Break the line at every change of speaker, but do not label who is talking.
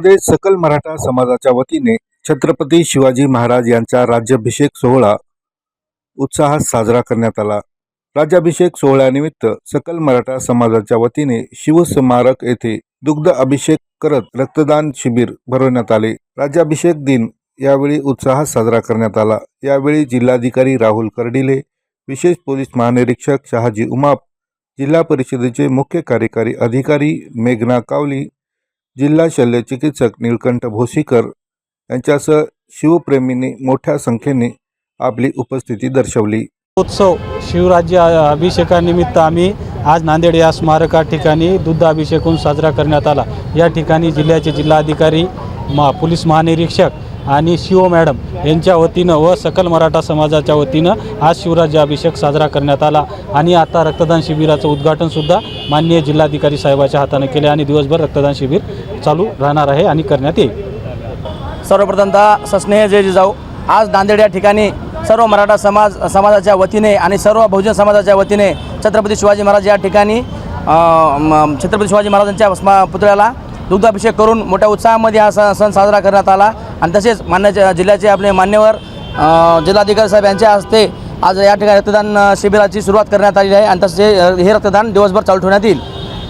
मध्ये सकल मराठा समाजाच्या वतीने छत्रपती शिवाजी महाराज यांचा राज्याभिषेक सोहळा उत्साहात साजरा करण्यात आला. राज्याभिषेक सोहळ्यानिमित्त सकल मराठा समाजाच्या वतीने शिवस्मारक येथे दुग्ध अभिषेक करत रक्तदान शिबिर भरवण्यात आले. राज्याभिषेक दिन यावेळी उत्साहात साजरा करण्यात आला. यावेळी जिल्हाधिकारी राहुल कर्डिले विशेष पोलीस महानिरीक्षक शहाजी उमाप जिल्हा परिषदेचे मुख्य कार्यकारी अधिकारी मेघना कावली जिल्हा शल्य चिकित्सक निळकंठ भोसीकर यांच्यासह शिवप्रेमींनी मोठ्या संख्येने आपली उपस्थिती दर्शवली.
उत्सव शिवराज्य अभिषेकानिमित्त आम्ही आज नांदेड या स्मारका ठिकाणी दुग्ध अभिषेक होऊन साजरा करण्यात आला. या ठिकाणी जिल्ह्याचे जिल्हाधिकारी मा पोलीस महानिरीक्षक आणि शिव मॅडम यांच्या वतीनं व सकल मराठा समाजाच्या वतीनं आज शिवराज्य अभिषेक साजरा करण्यात आला. आणि आता रक्तदान शिबिराचं उद्घाटनसुद्धा माननीय जिल्हाधिकारी साहेबाच्या हाताने केले आणि दिवसभर रक्तदान शिबिर चालू राहणार आहे आणि करण्यात येईल.
सर्वप्रथमतः सस्नेह जय जिजाऊ. आज नांदेड या ठिकाणी सर्व मराठा समाज समाजाच्या वतीने आणि सर्व बहुजन समाजाच्या वतीने छत्रपती शिवाजी महाराज या ठिकाणी छत्रपती शिवाजी महाराजांच्या स्मा पुतळ्याला दुग्धाभिषेक करून मोठ्या उत्साहामध्ये हा सण सण साजरा करण्यात आला. आणि तसेच मान्य जिल्ह्याचे आपले मान्यवर जिल्हाधिकारी साहेब यांच्या हस्ते आज या ठिकाणी रक्तदान शिबिराची सुरुवात करण्यात आली आहे. आणि तसे हे रक्तदान दिवसभर चालू ठेवण्यात येईल.